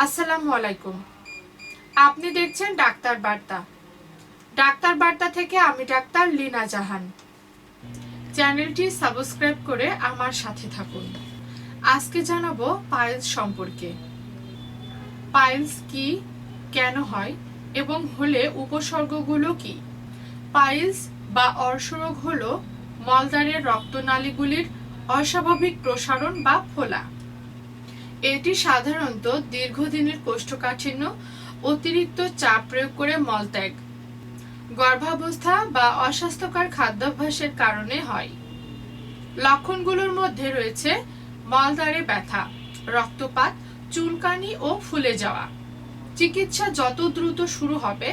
আসসালামু আলাইকুম। আপনি দেখছেন ডাক্তার বার্তা। ডাক্তার বার্তা থেকে আমি ডাক্তার লিনা জাহান। চ্যানেলটি সাবস্ক্রাইব করে আমার সাথে থাকুন। আজকে জানাব পাইলস সম্পর্কে। পাইলস কি, কেন হয়, এবং হলে উপসর্গগুলো কি? পাইলস বা অর্শরোগ হলো মলদ্বারের রক্তনালীগুলির অস্বাভাবিক প্রসারণ বা ফোলা। এটি সাধারণত দীর্ঘদিনের কোষ্ঠকাঠিন্য, অতিরিক্ত চাপ প্রয়োগ করে মলত্যাগ, গর্ভাবস্থা বা অস্বাস্থ্যকর খাদ্যাভ্যাসের কারণে হয়। লক্ষণগুলোর মধ্যে রয়েছে মলদ্বারে ব্যথা, রক্তপাত, চুলকানি ও ফুলে যাওয়া। চিকিৎসা যত দ্রুত শুরু হবে,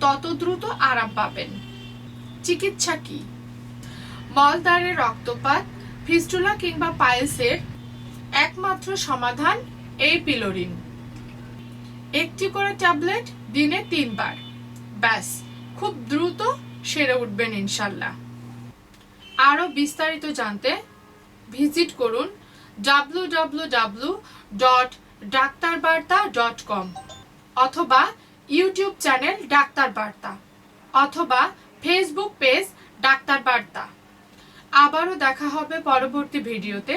তত দ্রুত আরাম পাবেন। চিকিৎসা কি? মলদ্বারে রক্তপাত, ফিস্টুলা কিংবা পাইলসের একমাত্র সমাধান এই পিলোরিন। একটি করে ট্যাবলেট দিনে তিনবার। ব্যাস, খুব দ্রুত সেরে উঠবেন ইনশাল্লাহ। আরও বিস্তারিত জানতে ভিজিট করুন W W W dot Daktarbarta dot com অথবা ইউটিউব চ্যানেল ডাক্তার বার্তা অথবা ফেসবুক পেজ ডাক্তার বার্তা। আবারও দেখা হবে পরবর্তী ভিডিওতে।